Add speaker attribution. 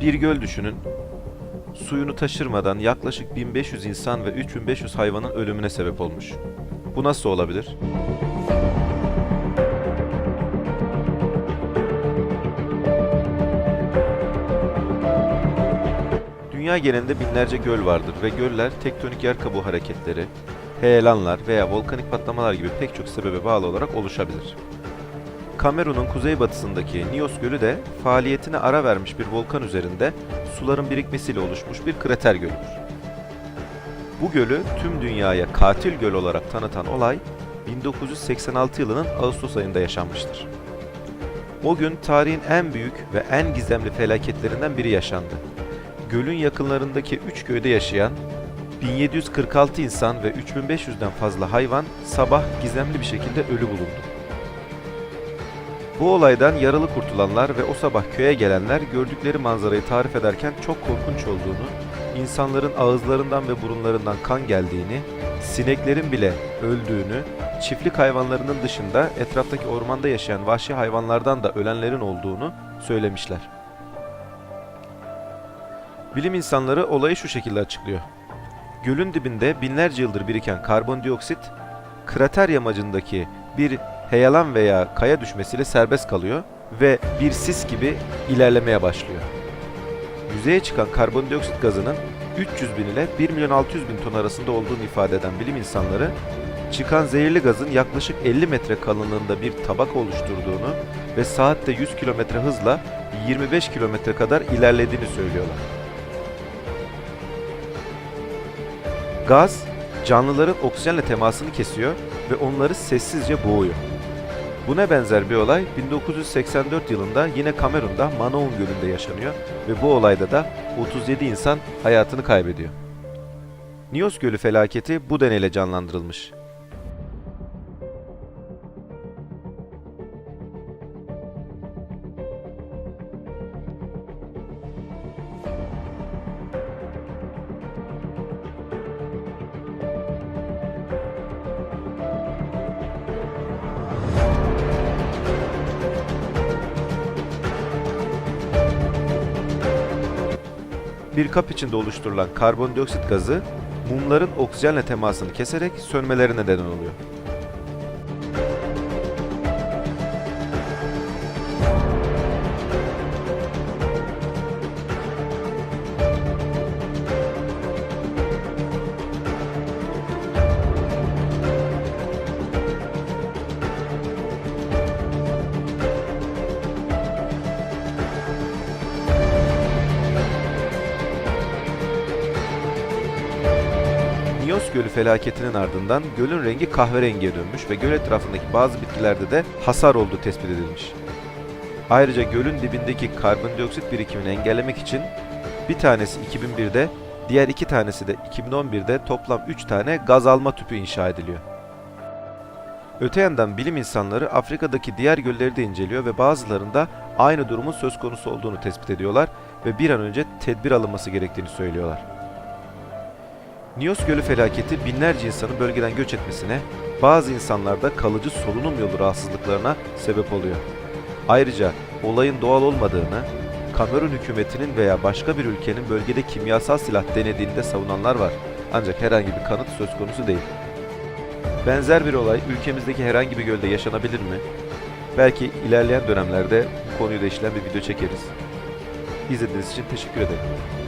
Speaker 1: Bir göl düşünün. Suyunu taşırmadan yaklaşık 1500 insan ve 3500 hayvanın ölümüne sebep olmuş. Bu nasıl olabilir? Dünya genelinde binlerce göl vardır ve göller tektonik yer kabuğu hareketleri, heyelanlar veya volkanik patlamalar gibi pek çok sebebe bağlı olarak oluşabilir. Kamerun'un kuzeybatısındaki Nios Gölü de faaliyetine ara vermiş bir volkan üzerinde suların birikmesiyle oluşmuş bir krater gölüdür. Bu gölü tüm dünyaya katil göl olarak tanıtan olay 1986 yılının Ağustos ayında yaşanmıştır. O gün tarihin en büyük ve en gizemli felaketlerinden biri yaşandı. Gölün yakınlarındaki 3 köyde yaşayan 1746 insan ve 3500'den fazla hayvan sabah gizemli bir şekilde ölü bulundu. Bu olaydan yaralı kurtulanlar ve o sabah köye gelenler gördükleri manzarayı tarif ederken çok korkunç olduğunu, insanların ağızlarından ve burunlarından kan geldiğini, sineklerin bile öldüğünü, çiftlik hayvanlarının dışında etraftaki ormanda yaşayan vahşi hayvanlardan da ölenlerin olduğunu söylemişler. Bilim insanları olayı şu şekilde açıklıyor. Gölün dibinde binlerce yıldır biriken karbondioksit, krater yamacındaki bir heyelan veya kaya düşmesiyle serbest kalıyor ve bir sis gibi ilerlemeye başlıyor. Yüzeye çıkan karbondioksit gazının 300 bin ile 1 milyon 600 bin ton arasında olduğunu ifade eden bilim insanları, çıkan zehirli gazın yaklaşık 50 metre kalınlığında bir tabak oluşturduğunu ve saatte 100 kilometre hızla 25 kilometre kadar ilerlediğini söylüyorlar. Gaz, canlıların oksijenle temasını kesiyor ve onları sessizce boğuyor. Buna benzer bir olay 1984 yılında yine Kamerun'da Manoun Gölü'nde yaşanıyor ve bu olayda da 37 insan hayatını kaybediyor. Nios Gölü felaketi bu deneyle canlandırılmış. Bir kap içinde oluşturulan karbondioksit gazı mumların oksijenle temasını keserek sönmelerine neden oluyor. Gölü felaketinin ardından gölün rengi kahverengiye dönmüş ve göl etrafındaki bazı bitkilerde de hasar olduğu tespit edilmiş. Ayrıca gölün dibindeki karbondioksit birikimini engellemek için bir tanesi 2001'de, diğer iki tanesi de 2011'de toplam 3 tane gaz alma tüpü inşa ediliyor. Öte yandan bilim insanları Afrika'daki diğer gölleri de inceliyor ve bazılarında aynı durumun söz konusu olduğunu tespit ediyorlar ve bir an önce tedbir alınması gerektiğini söylüyorlar. Nios Gölü felaketi binlerce insanın bölgeden göç etmesine, bazı insanlarda kalıcı solunum yolu rahatsızlıklarına sebep oluyor. Ayrıca olayın doğal olmadığını, Kamerun hükümetinin veya başka bir ülkenin bölgede kimyasal silah denediğini de savunanlar var. Ancak herhangi bir kanıt söz konusu değil. Benzer bir olay ülkemizdeki herhangi bir gölde yaşanabilir mi? Belki ilerleyen dönemlerde bu konuyu da işleyen bir video çekeriz. İzlediğiniz için teşekkür ederim.